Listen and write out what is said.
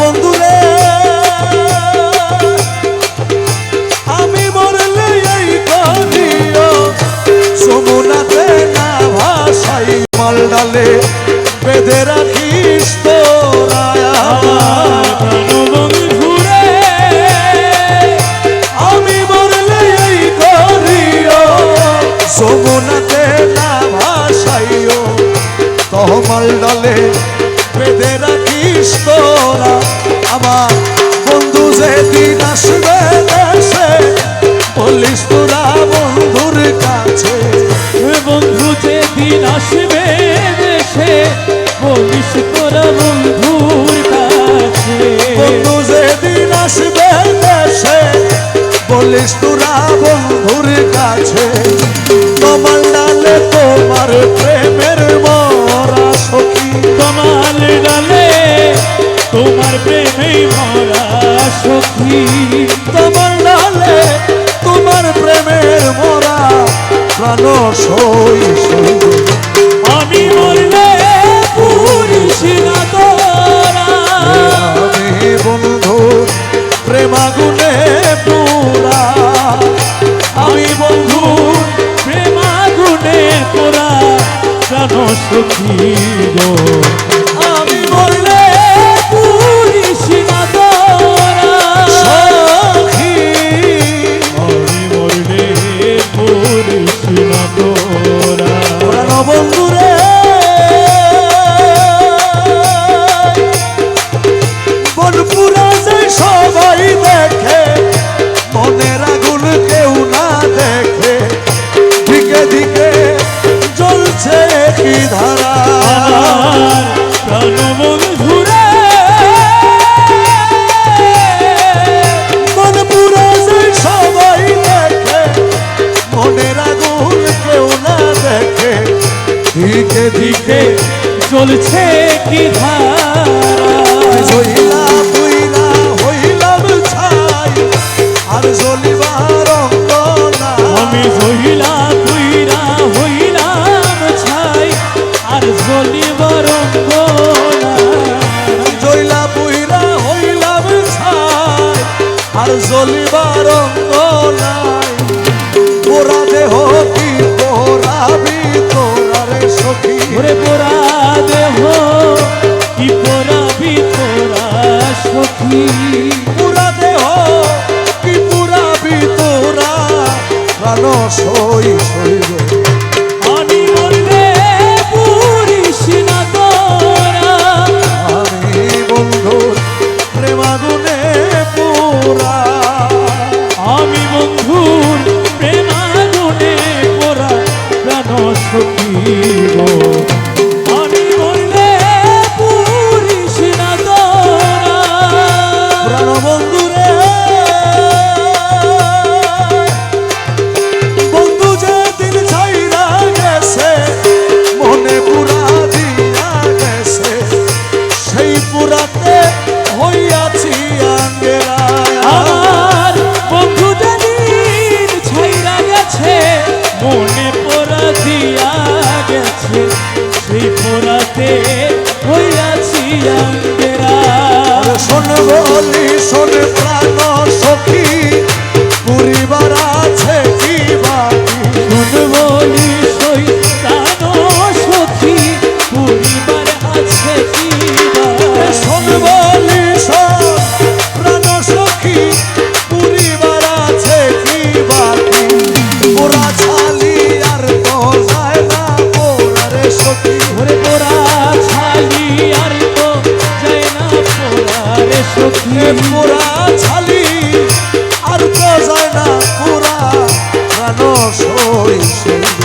বন্ধুরে। আমি মরলে এই করিও সমুনাতে না ভাসাই মাল ডালে বেঁধে রাখিস আমি মরলে এই করিও সমুনাতে না তহমাল ডালে বেঁধে রাখিস তোরা। আমার বন্ধু যেদিন আসবে দেশে বলিস তোরা বন্ধুর কাছে। বন্ধু যেদিন আসবে দেশে বলিস তোরা বন্ধুর কাছে। বন্ধু যেদিন আসবে দেশে বলিস তোরা বন্ধুর কাছে। তোমার সই আমি মরলে পুরিস না তোরা। আমি বন্ধু প্রেমাগুনে পুরা আমি বন্ধু প্রেমাগুনে সখী গো। বন্ধুরে। বনপুরা যে সবাই দেখে মনের আগুন কেউ না দেখে দিকে দিকে জ্বলছে কি ধারা। আমার প্রাণবন্ধুরে। মনপুরা যে সবাই দেখে মনের আগুন দিকে দিকে চলছে কি ধারা? হইলা হইলা হইলাম ছাই আর আমি জহিলা তুইরা হইলাম ছাই আর বুইরা হইলাম ছাই আর নাই। পোড়া দেহ কি পোড়াবি ওরে পোড়া দেহ কি পোড়াবি তোরা সখী? পুরা দেহ কি পুরাবি তোরা? প্রাণ সই সইব সখী গো। বলি শোন প্রাণ সখী পরিবার আছে কি বাকি শুন পুরা ছালি আর যায় না প্রাণ সই সই